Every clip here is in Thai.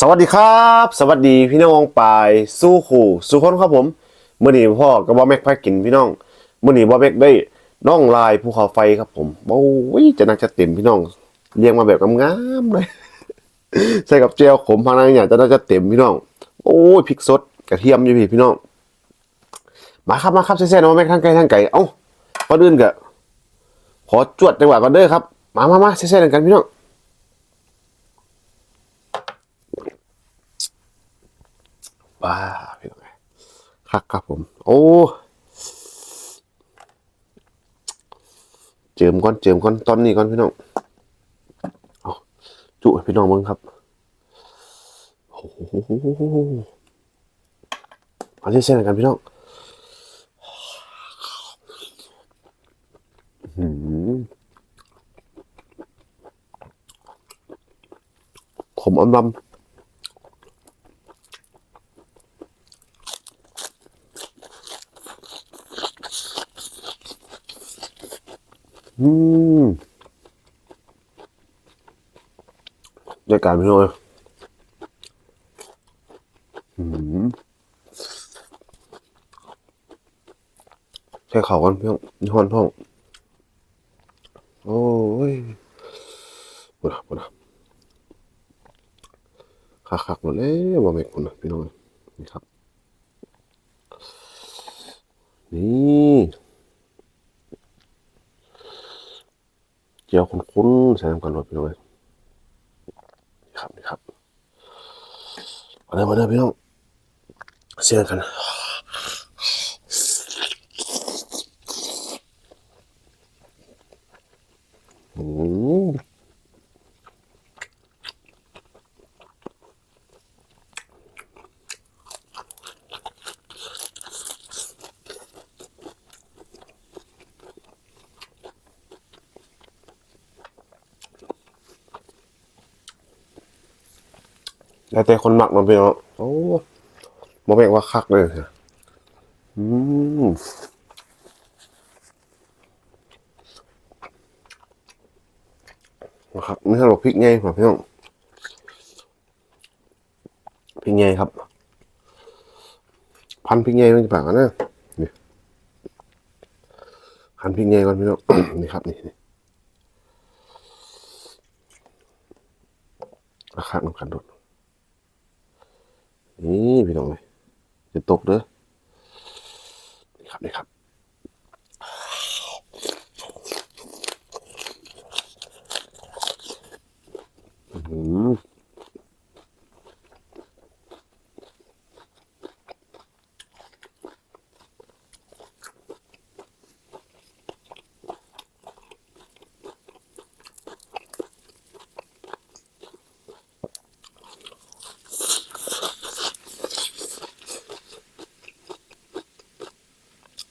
สวัสดีครับ สวัสดีพี่น้องปายสู้ขู่สู้คนครับผมเมื่อนี้พ่อกับบอแม็กพากินพี่น้องเมื่อนี้บอแม็กได้น้องลายภูเขาไฟครับผมโอ้ยจะน่าจะเต็มพี่น้องเรียงมาแบบงามๆเลยใส่กับเจลขมพานังเนี่ยจะน่าจะเต็มพี่น้อง โอ้ยพริกสดกระเทียมอยู่พี่พี่น้อง มาครับมาครับเซ่ๆนะบอแม็กทั้งไก่ทั้งไก่เอ้าก่อนอื่นกะขอจวดจังหวะก่อนเด้อครับ มามามาเซ่ๆกันพี่น้อง ว้าพี่น้องคักครับผม โอ้เจิมก่อนเจิมก่อนตอนนี้ก่อนพี่น้องอจุพี่น้องมึงครับโอ้โหเอาเส้นกันพี่น้องหือขมอมลำ รายการพี่น้อยใช้เขากันพี่น้องนี่ห้อนท้อง โอ้ยบุระบุระคักคักๆหมดเลยว่าไม่คุณนะพี่น้องนี่ครับ นี่เจียวคุ้นๆใส่น้ำกันรดพี่น้องเลย ครับนี่ครับมาเด้อมาเด้อพี่น้องเสียงกันอืม แล้วแต่คนหมักมันพี่น้องโอ้บ่แม่นว่าคักเลยเนี่ยอืมนะครับนี่เราพริกไงครับพี่น้องพริกไงครับ พันพริกไงมันจะปากกันนะนี่พันพริกไงก่อนพี่น้องนี่ครับนี่นี่ราคาหน้ำกันโดด พี่น้องเลยจะตกเด้อนี่ครับนี่ครับอื้อหือ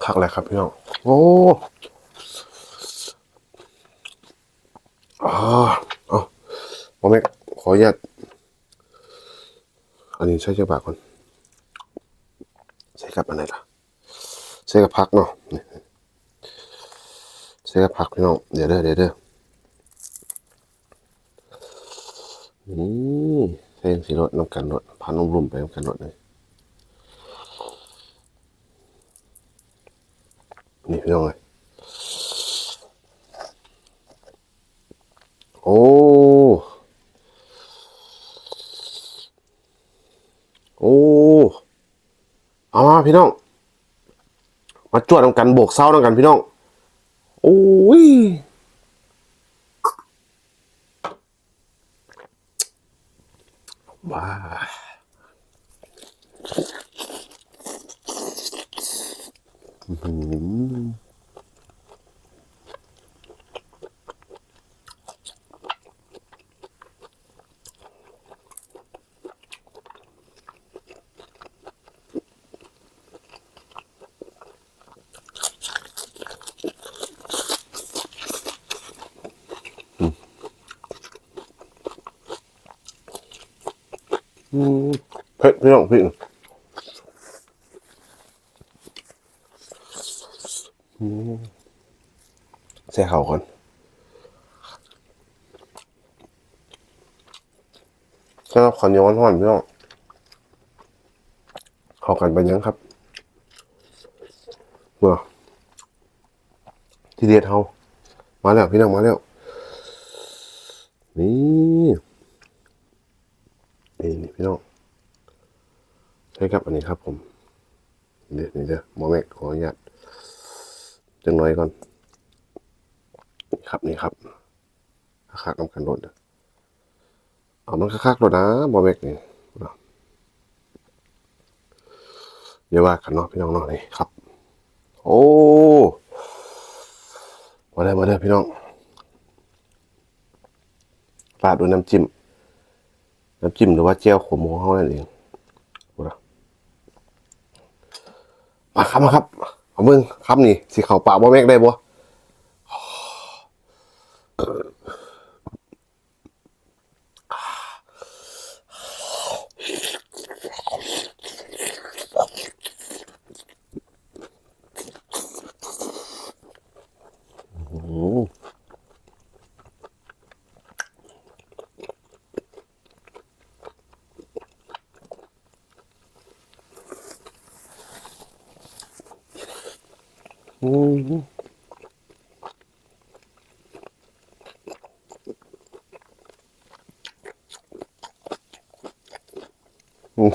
คักเลยครับพี่น้อง โอ้อ่าเอาโมเมกขออนุญาตอันนี้ใช้เจ้าบากก่อนใส่กับอันไหนล่ะใส่กับพักเนาะนี่ใส่กับพักพี่น้องเดี๋ยวเด้อเดี๋ยวเด้อนี่ใส่สีรถน้ำกันรถพันนุ่มรุมไปน้ำกันรถเลย นี่พี่น้องเลยโอ้โอ้เอามาพี่น้อง มาจวดนำกันโบกเศร้านำกันพี่น้อง โอ้ยว้าอื้อหือ อืม เผ็ดพี่น้องพี่อืม ใส่เขาก่อนสำหรับข้าวเหนียวห่อนพี่น้องเข้ากันไปยังครับเมื่อที่เด็ดเฮามาแล้วพี่น้องมาแล้วนี่นี่นี่พี่น้องใช่ครับอันนี้ครับผมเดี๋ยวนี่เดี๋ยวหมอแม็กขออนุญาตจังน้อยก่อน ครับนี่ครับคักๆนำกันรถเด้อเอามันคักๆรถนะหมอแม็กนี่เอาอย่าว่ากันเนาะพี่น้องเนาะนี่ครับ โอ้มาได้มาได้พี่น้องราดด้วยน้ำจิ้ม น้ำจิ้มหรือว่าเจียวขมของเขานั่นเองดูนะมาครับมาครับเอาเบิ้งครับนี่สีขาวปากบ่แม็กได้บ่ อืมอืมอืม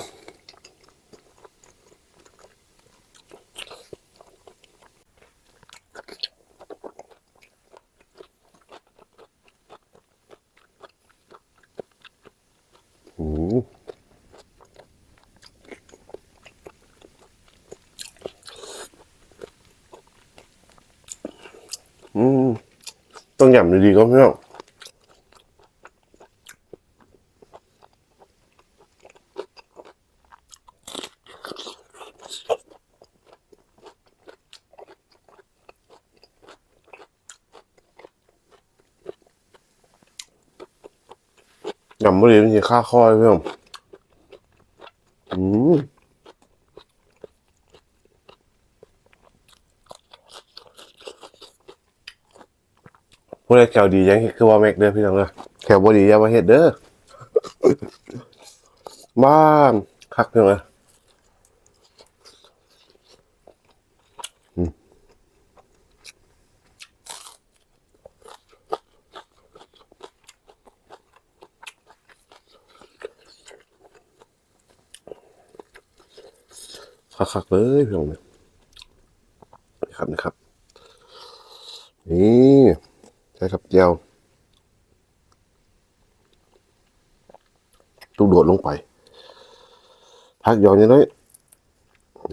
อืมอืม ต้องหยำดีๆก็พี่น้องหยำไม่ดีมันจะฆ่าคอเลยพี่น้องอืม ผู้ใดแขวดียังเฮ็ดคือว่าแม็กเด้อพี่น้องเด้อแขวบ่ดีอย่ามาเฮ็ดเด้อบ้านคักพี่น้องเด้อคักๆเลยพี่น้องเนี่ครับนะครับ นี่ ใช่ครับเจียวลูกโดดลงไป พักย้อนนิดหน้อย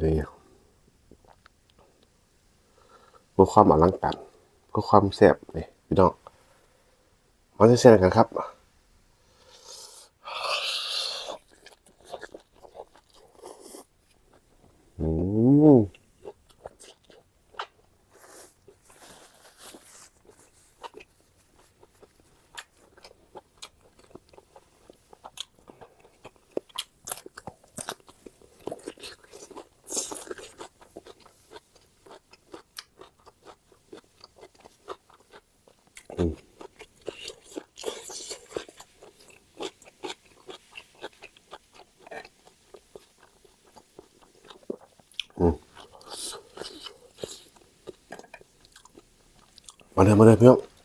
นี่เพื่อความอลังการเพื่อความแซ่บนี่พี่น้องมาเสียกันครับ อืม มาเลยมา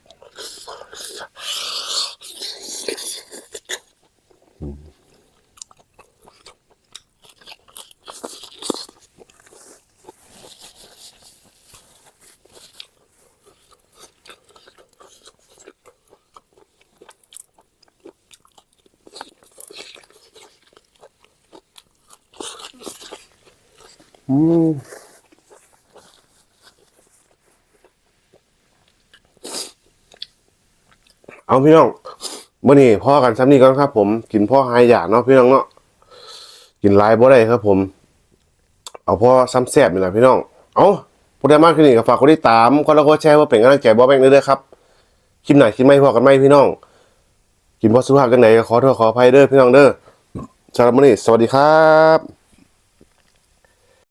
อืมเอาพี่น้องมื่อนี้พ่อกันซ้ำนี่ก่อนครับ ผมกินพ่อหายอยากเนาะพี่น้องเนาะกินลายบ่ได้ครับ ผม เอาพ่อซ้ำแซ่บนี่แหละพี่น้อง เอาผู้ใดมากขึ้นนี่ก็ฝากกดติดตามคนละกดแชร์ว่าเป็นกำลังใจบ่แบ่งเด้อครับคลิปไหนคลิปไม่พอกันไหมพี่น้อง กินพ่อสุภาพจังไหนขอโทษขออภัยเด้อพี่น้องเด้อสำหรับมื่อนี้สวัสดีครับ